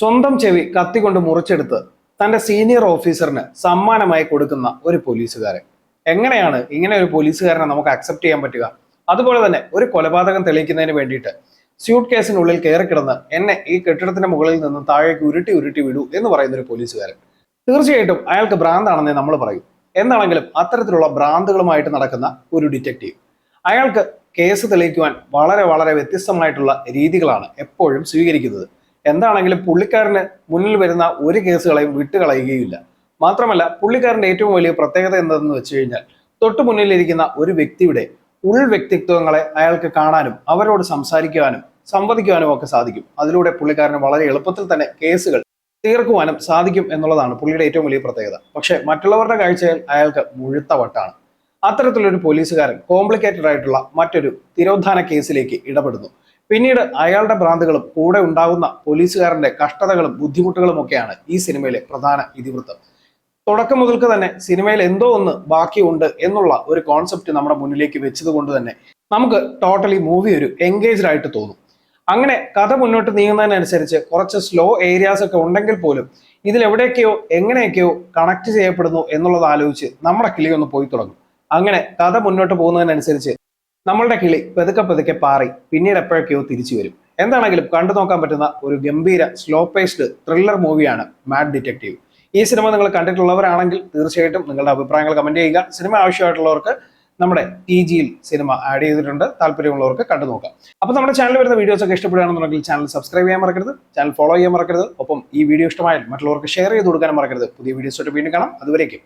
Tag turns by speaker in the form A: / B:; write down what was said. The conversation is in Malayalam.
A: സ്വന്തം ചെവി കത്തിക്കൊണ്ട് മുറിച്ചെടുത്ത് തന്റെ സീനിയർ ഓഫീസറിന് സമ്മാനമായി കൊടുക്കുന്ന ഒരു പോലീസുകാരൻ. എങ്ങനെയാണ് ഇങ്ങനെ ഒരു പോലീസുകാരനെ നമുക്ക് അക്സെപ്റ്റ് ചെയ്യാൻ പറ്റുക? അതുപോലെ തന്നെ ഒരു കൊലപാതകം തെളിയിക്കുന്നതിന് വേണ്ടിയിട്ട് സ്യൂട്ട് കേസിനുള്ളിൽ കയറി കിടന്ന് എന്നെ ഈ കെട്ടിടത്തിന്റെ മുകളിൽ നിന്ന് താഴേക്ക് ഉരുട്ടി ഉരുട്ടി വിടൂ എന്ന് പറയുന്ന ഒരു പോലീസുകാരൻ. തീർച്ചയായിട്ടും അയാൾക്ക് ഭ്രാന്താണെന്നേ നമ്മൾ പറയും. എന്നാണെങ്കിലും അത്തരത്തിലുള്ള ഭ്രാന്തുകളുമായിട്ട് നടക്കുന്ന ഒരു ഡിറ്റക്റ്റീവ് അയാൾക്ക് കേസ് തെളിയിക്കുവാൻ വളരെ വളരെ വ്യത്യസ്തമായിട്ടുള്ള രീതികളാണ് എപ്പോഴും സ്വീകരിക്കുന്നത്. എന്താണെങ്കിലും പുള്ളിക്കാരന് മുന്നിൽ വരുന്ന ഒരു കേസുകളെയും വിട്ടുകളയുകയില്ല. മാത്രമല്ല പുള്ളിക്കാരന്റെ ഏറ്റവും വലിയ പ്രത്യേകത എന്തെന്ന് വെച്ച് കഴിഞ്ഞാൽ തൊട്ടു മുന്നിലിരിക്കുന്ന ഒരു വ്യക്തിയുടെ ഉൾ വ്യക്തിത്വങ്ങളെ അയാൾക്ക് കാണാനും അവരോട് സംസാരിക്കുവാനും സംവദിക്കുവാനും ഒക്കെ സാധിക്കും. അതിലൂടെ പുള്ളിക്കാരന് വളരെ എളുപ്പത്തിൽ തന്നെ കേസുകൾ തീർക്കുവാനും സാധിക്കും എന്നുള്ളതാണ് പുള്ളിയുടെ ഏറ്റവും വലിയ പ്രത്യേകത. പക്ഷേ മറ്റുള്ളവരുടെ കാഴ്ചയിൽ അയാൾക്ക് മുഴുത്ത വട്ടാണ്. അത്തരത്തിലൊരു പോലീസുകാരൻ കോംപ്ലിക്കേറ്റഡ് ആയിട്ടുള്ള മറ്റൊരു തിരോധാന കേസിലേക്ക് ഇടപെടുന്നു. പിന്നീട് അയാളുടെ ഭ്രാന്തുകളും കൂടെ ഉണ്ടാകുന്ന പോലീസുകാരന്റെ കഷ്ടതകളും ബുദ്ധിമുട്ടുകളും ഒക്കെയാണ് ഈ സിനിമയിലെ പ്രധാന ഇതിവൃത്തം. തുടക്കം മുതൽക്ക് തന്നെ സിനിമയിൽ എന്തോ ഒന്ന് ബാക്കിയുണ്ട് എന്നുള്ള ഒരു കോൺസെപ്റ്റ് നമ്മുടെ മുന്നിലേക്ക് വെച്ചത് കൊണ്ട് തന്നെ നമുക്ക് ടോട്ടലി മൂവി ഒരു എൻഗേജ്ഡ് ആയിട്ട് തോന്നും. അങ്ങനെ കഥ മുന്നോട്ട് നീങ്ങുന്നതിനനുസരിച്ച് കുറച്ച് സ്ലോ ഏരിയാസ് ഒക്കെ ഉണ്ടെങ്കിൽ പോലും ഇതിൽ എവിടെയൊക്കെയോ എങ്ങനെയൊക്കെയോ കണക്ട് ചെയ്യപ്പെടുന്നു എന്നുള്ളത് ആലോചിച്ച് നമ്മുടെ കിളി ഒന്ന് പോയി തുടങ്ങും. അങ്ങനെ കഥ മുന്നോട്ട് പോകുന്നതിനനുസരിച്ച് നമ്മളുടെ കിളി പെതുക്കെ പെതുക്കെ പാറി പിന്നീട് എപ്പോഴൊക്കെയോ തിരിച്ചു വരും. എന്താണെങ്കിലും കണ്ടു നോക്കാൻ പറ്റുന്ന ഒരു ഗംഭീര സ്ലോ പേസ്ഡ് ത്രില്ലർ മൂവിയാണ് മാഡ് ഡിറ്റക്റ്റീവ് ഈ സിനിമ നിങ്ങൾ കണ്ടിട്ടുള്ളവരാണെങ്കിൽ തീർച്ചയായിട്ടും നിങ്ങളുടെ അഭിപ്രായങ്ങൾ കമന്റ് ചെയ്യുക. സിനിമ ആവശ്യമായിട്ടുള്ളവർക്ക് നമ്മുടെ ടി ജിയിൽ സിനിമ ആഡ് ചെയ്തിട്ടുണ്ട്. താല്പര്യമുള്ളവർക്ക് കണ്ടു നോക്കാം. അപ്പോൾ നമ്മുടെ ചാനൽ വരുന്ന വീഡിയോസ് ഒക്കെ ഇഷ്ടപ്പെടുകയാണെന്നുണ്ടെങ്കിൽ ചാനൽ സബ്സ്ക്രൈബ് ചെയ്യാൻ മറക്കരുത്. ചാനൽ ഫോളോ ചെയ്യാൻ മറക്കരുത്. ഒപ്പം ഈ വീഡിയോ ഇഷ്ടമായാൽ മറ്റുള്ളവർക്ക് ഷെയർ ചെയ്ത് കൊടുക്കാൻ മറക്കരുത്. പുതിയ വീഡിയോസ് വീണ്ടും കാണാം. അതുവരേക്കും.